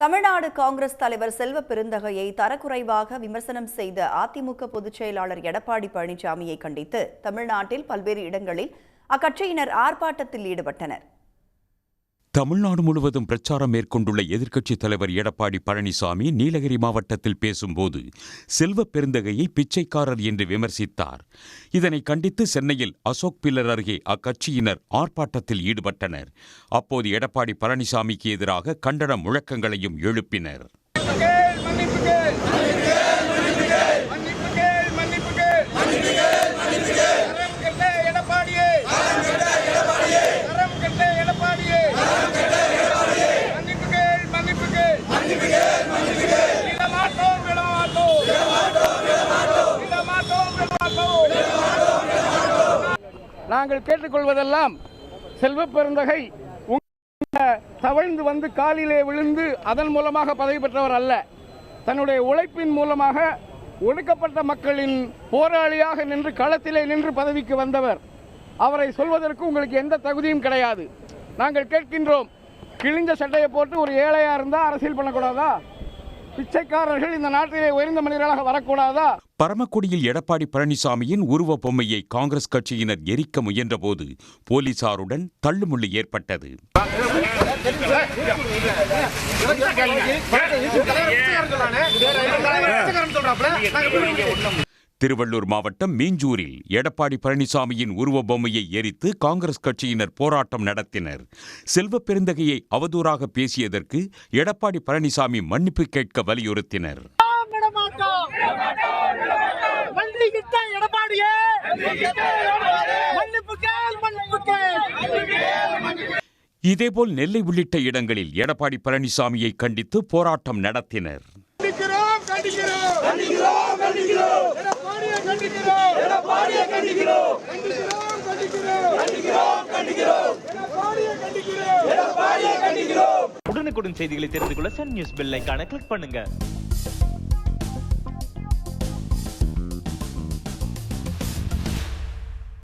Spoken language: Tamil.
தமிழ்நாடு காங்கிரஸ் தலைவர் செல்வ பெருந்தகையை தரக்குறைவாக விமர்சனம் செய்த அதிமுக பொதுச் செயலாளர் எடப்பாடி பழனிசாமியை கண்டித்து தமிழ்நாட்டில் பல்வேறு இடங்களில் அக்கட்சியினர் ஆர்ப்பாட்டத்தில் ஈடுபட்டனர். தமிழ்நாடு முழுவதும் பிரச்சாரம் மேற்கொண்டுள்ள எதிர்க்கட்சித் தலைவர் எடப்பாடி பழனிசாமி நீலகிரி மாவட்டத்தில் பேசும்போது செல்வ பெருந்தகையை பிச்சைக்காரர் என்று விமர்சித்தார். இதனை கண்டித்து சென்னையில் அசோக் பில்லர் அருகே அக்கட்சியினர் ஆர்ப்பாட்டத்தில் ஈடுபட்டனர். அப்போது எடப்பாடி பழனிசாமிக்கு எதிராக கண்டன முழக்கங்களையும் எழுப்பினர். நாங்கள் கேட்டுக்கொள்வதெல்லாம் செல்வ பெருந்தகை. தவழ்ந்து வந்து காலிலே விழுந்து அதன் மூலமாக பதவி பெற்றவர் அல்ல. தன்னுடைய உழைப்பின் மூலமாக ஒடுக்கப்பட்ட மக்களின் போராளியாக நின்று களத்திலே நின்று பதவிக்கு வந்தவர். அவரை சொல்வதற்கு உங்களுக்கு எந்த தகுதியும் கிடையாது. நாங்கள் கேட்கின்றோம் கிழிஞ்ச சட்டையை போட்டு ஒரு ஏழையாக இருந்தால் அரசியல் பண்ணக்கூடாதா? பிச்சைக்காரர்கள் இந்த நாட்டிலே உயர்ந்த மனிதர்களாக வரக்கூடாதா? பரமக்குடியில் எடப்பாடி பழனிசாமியின் உருவ பொம்மையை காங்கிரஸ் கட்சியினர் எரிக்க முயன்றபோது போலீசாருடன் தள்ளுமுள்ளு ஏற்பட்டது. திருவள்ளூர் மாவட்டம் மீஞ்சூரில் எடப்பாடி பழனிசாமியின் உருவ பொம்மையை எரித்து காங்கிரஸ் கட்சியினர் போராட்டம் நடத்தினர். செல்வ பெருந்தகையை அவதூறாக பேசியதற்கு எடப்பாடி பழனிசாமி மன்னிப்பு கேட்க வலியுறுத்தினர். எடப்பாடியே. இதேபோல் நெல்லை உள்ளிட்ட இடங்களில் எடப்பாடி பழனிசாமியை கண்டித்து போராட்டம் நடத்தினர். உடனுக்குடன் செய்திகளை தெரிந்து கொள்ள சன் நியூஸ் பெல் ஐகானை கிளிக் பண்ணுங்க.